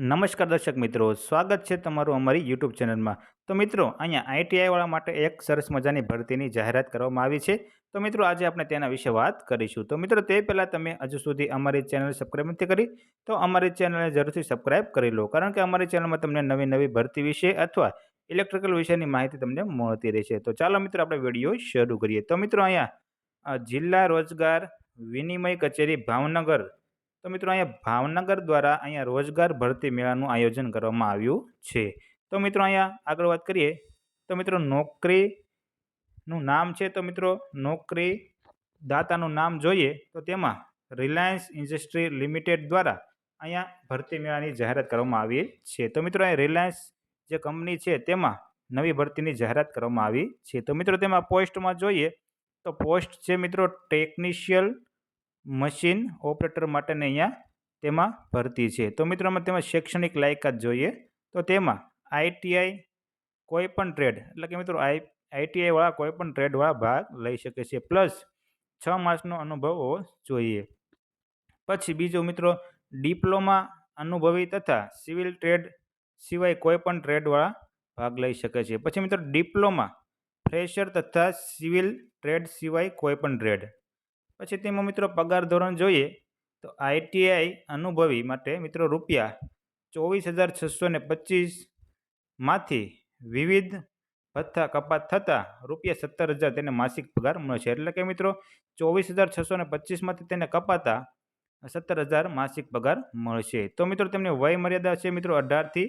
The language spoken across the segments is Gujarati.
નમસ્કાર દર્શક મિત્રો, સ્વાગત છે તમારું અમારી યુટ્યુબ ચેનલમાં. તો મિત્રો, અહીંયા આઈટીઆઈવાળા માટે એક સરસ મજાની ભરતીની જાહેરાત કરવામાં આવી છે. તો મિત્રો, આજે આપણે તેના વિશે વાત કરીશું. તો મિત્રો, તે પહેલાં તમે હજુ સુધી અમારી ચેનલ સબસ્ક્રાઈબ નથી કરી, તો અમારી ચેનલને જરૂરથી સબસ્ક્રાઈબ કરી લો. કારણ કે અમારી ચેનલમાં તમને નવી નવી ભરતી વિશે અથવા ઇલેક્ટ્રિકલ વિષયની માહિતી તમને મળતી રહેશે. તો ચાલો મિત્રો, આપણે વીડિયો શરૂ કરીએ. તો મિત્રો, અહીંયા જિલ્લા રોજગાર વિનિમય કચેરી ભાવનગર તો મિત્રો અહીંયા ભાવનગર દ્વારા અહીંયા રોજગાર ભરતી મેળાનું આયોજન કરવામાં આવ્યું છે. તો મિત્રો અહીંયા આગળ વાત કરીએ, તો મિત્રો નોકરીનું નામ છે, તો મિત્રો નોકરી દાતાનું નામ જોઈએ તો તેમાં રિલાયન્સ ઇન્ડસ્ટ્રી લિમિટેડ દ્વારા અહીંયા ભરતી મેળાની જાહેરાત કરવામાં આવી છે. તો મિત્રો અહીંયા રિલાયન્સ જે કંપની છે તેમાં નવી ભરતીની જાહેરાત કરવામાં આવી છે. તો મિત્રો તેમાં પોસ્ટમાં જોઈએ તો પોસ્ટ છે મિત્રો ટેકનિશિયલ મશીન ઓપરેટર માટેની અહીંયા તેમાં ભરતી છે. તો મિત્રોમાં તેમાં શૈક્ષણિક લાયકાત જોઈએ તો તેમાં આઈટીઆઈ કોઈપણ ટ્રેડ, એટલે કે મિત્રો આઈ આઈટીઆઈવાળા કોઈપણ ટ્રેડવાળા ભાગ લઈ શકે છે. પ્લસ છ માસનો અનુભવ હોવો જોઈએ. પછી બીજો મિત્રો ડિપ્લોમા અનુભવી તથા સિવિલ ટ્રેડ સિવાય કોઈપણ ટ્રેડવાળા ભાગ લઈ શકે છે. પછી મિત્રો ડિપ્લોમા ફ્રેશર તથા સિવિલ ટ્રેડ સિવાય કોઈપણ ટ્રેડ. પછી તેમાં મિત્રો પગાર ધોરણ જોઈએ તો આઈટીઆઈ અનુભવી માટે મિત્રો રૂપિયા ચોવીસ હજાર છસો ને પચીસમાંથી વિવિધ ભથ્થા કપાત થતાં રૂપિયા સત્તર હજાર તેને માસિક પગાર મળે છે. એટલે કે મિત્રો ચોવીસ હજાર છસો ને પચીસમાંથી તેને કપાતા સત્તર હજાર માસિક પગાર મળશે તો મિત્રો તેમની વય મર્યાદા છે મિત્રો અઢારથી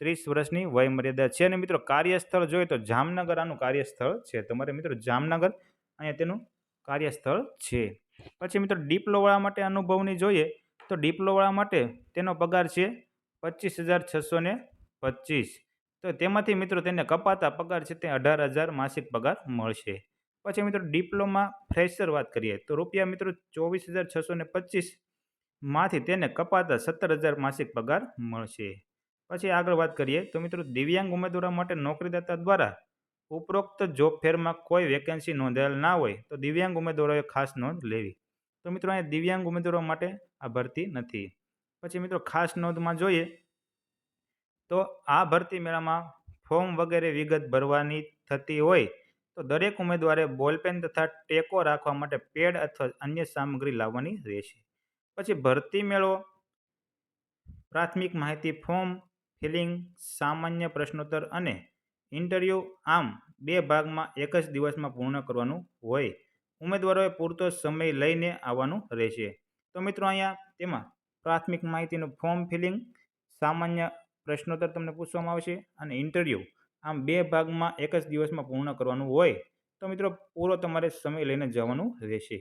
ત્રીસ વર્ષની વય મર્યાદા છે. અને મિત્રો કાર્યસ્થળ જોઈએ તો જામનગર આનું કાર્યસ્થળ છે. તમારે મિત્રો જામનગર અહીંયા તેનું કાર્યસ્થળ છે. પછી મિત્રો ડિપ્લોવાળા માટે અનુભવની જોઈએ તો ડિપ્લોવાળા માટે તેનો પગાર છે પચીસ હજાર છસો ને પચીસ. તો તેમાંથી મિત્રો તેને કપાતા પગાર છે તે અઢાર હજાર માસિક પગાર મળશે. પછી મિત્રો ડિપ્લોમા ફ્રેશર વાત કરીએ તો રૂપિયા મિત્રો ચોવીસ હજાર છસો ને પચીસમાંથી તેને કપાતા સત્તર હજાર માસિક પગાર મળશે. પછી આગળ વાત કરીએ તો મિત્રો દિવ્યાંગ ઉમેદવારો માટે નોકરીદાતા દ્વારા ઉપરોક્ત જોબ ફેરમાં કોઈ વેકેન્સી નોંધાયેલ ના હોય, તો દિવ્યાંગ ઉમેદવારોએ ખાસ નોંધ લેવી. તો મિત્રો, અહીંયા દિવ્યાંગ ઉમેદવારો માટે આ ભરતી નથી. પછી મિત્રો, ખાસ નોંધમાં જોઈએ, તો આ ભરતી મેળામાં ફોર્મ વગેરે વિગત ભરવાની થતી હોય, તો દરેક ઉમેદવારે બોલપેન તથા ટેકો રાખવા માટે પેડ અથવા અન્ય સામગ્રી લાવવાની રહેશે. પછી ભરતી મેળો, પ્રાથમિક માહિતી ફોર્મ, ફિલિંગ, સામાન્ય પ્રશ્નોત્તર અને ઇન્ટરવ્યૂ આમ બે ભાગમાં એક જ દિવસમાં પૂર્ણ કરવાનું હોય. ઉમેદવારોએ પૂરતો સમય લઈને આવવાનું રહેશે. તો મિત્રો અહીંયા તેમાં પ્રાથમિક માહિતીનું ફોર્મ ફિલિંગ સામાન્ય પ્રશ્નોત્તર તમને પૂછવામાં આવશે અને ઇન્ટરવ્યૂ આમ બે ભાગમાં એક જ દિવસમાં પૂર્ણ કરવાનું હોય. તો મિત્રો પૂરો તમારે સમય લઈને જવાનું રહેશે.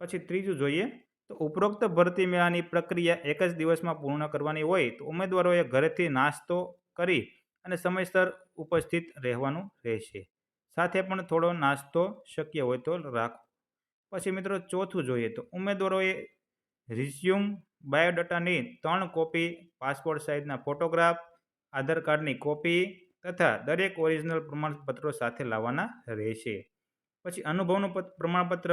પછી ત્રીજું જોઈએ તો ઉપરોક્ત ભરતી મેળાની પ્રક્રિયા એક જ દિવસમાં પૂર્ણ કરવાની હોય તો ઉમેદવારોએ ઘરેથી નાસ્તો કરી અને સમયસર ઉપસ્થિત રહેવાનું રહેશે. સાથે પણ થોડો નાસ્તો શક્ય હોય તો રાખો. પછી મિત્રો ચોથું જોઈએ તો ઉમેદવારોએ રિઝ્યુમ, બાયોડેટાની ત્રણ કોપી પાસપોર્ટ સાઇઝના ફોટોગ્રાફ, આધાર કાર્ડની કોપી તથા દરેક ઓરિજિનલ પ્રમાણપત્રો સાથે લાવવાના રહેશે. પછી અનુભવનું પ્રમાણપત્ર,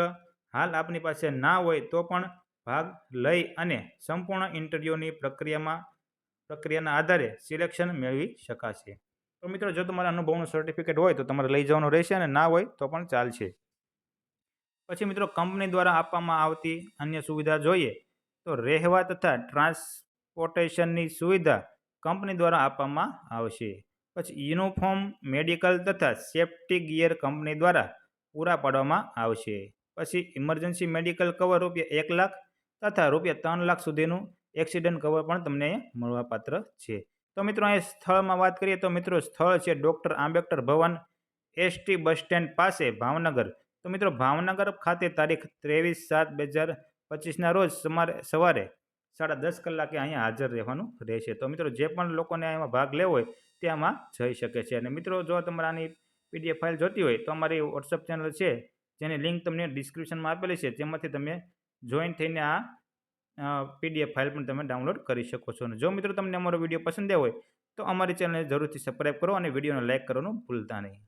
હાલ આપની પાસે ના હોય તો પણ ભાગ લઈ અને સંપૂર્ણ ઇન્ટરવ્યૂની પ્રક્રિયામાં, પ્રક્રિયાના આધારે સિલેક્શન મેળવી શકાશે. તો મિત્રો, જો તમારા અનુભવનું સર્ટિફિકેટ હોય તો તમારે લઈ જવાનું રહેશે અને ના હોય તો પણ ચાલશે. પછી મિત્રો કંપની દ્વારા આપવામાં આવતી અન્ય સુવિધા જોઈએ તો રહેવા તથા ટ્રાન્સપોર્ટેશનની સુવિધા કંપની દ્વારા આપવામાં આવશે. પછી યુનિફોર્મ મેડિકલ તથા સેફ્ટી ગિયર કંપની દ્વારા પૂરા પાડવામાં આવશે. પછી ઇમરજન્સી મેડિકલ કવર રૂપિયા એક લાખ તથા રૂપિયા ત્રણ લાખ સુધીનું એક્સિડન્ટ કવર પણ તમને મળવાપાત્ર છે. તો મિત્રો, અહીં સ્થળમાં વાત કરીએ તો મિત્રો, સ્થળ છે doctor Ambedkar Bhavan ST bus stand પાસે ભાવનગર. તો મિત્રો, ભાવનગર ખાતે તારીખ ત્રેવીસ સાત બે હજાર પચીસના રોજ સમારે, સવારે સાડા દસ કલાકે અહીંયા હાજર રહેવાનું રહેશે. તો મિત્રો, જે પણ લોકોને એમાં ભાગ લેવો હોય તે આમાં જઈ શકે છે. અને મિત્રો, જો તમારે આની પીડીએફ ફાઇલ જોતી હોય, તો અમારી વોટ્સઅપ ચેનલ છે. જેની લિંક તમને ડિસ્ક્રિપ્શનમાં આપેલી છે. તેમાંથી તમે જોઈન થઈને આ પીડીએફ ફાઇલ પણ તમે ડાઉનલોડ કરી શકો છો. અને જો મિત્રો તમને અમારો વીડિયો પસંદ હોય, તો અમારી ચેનલને જરૂરથી સબસ્ક્રાઈબ કરો અને વિડીયોને લાઇક કરવાનું ભૂલતા નહીં.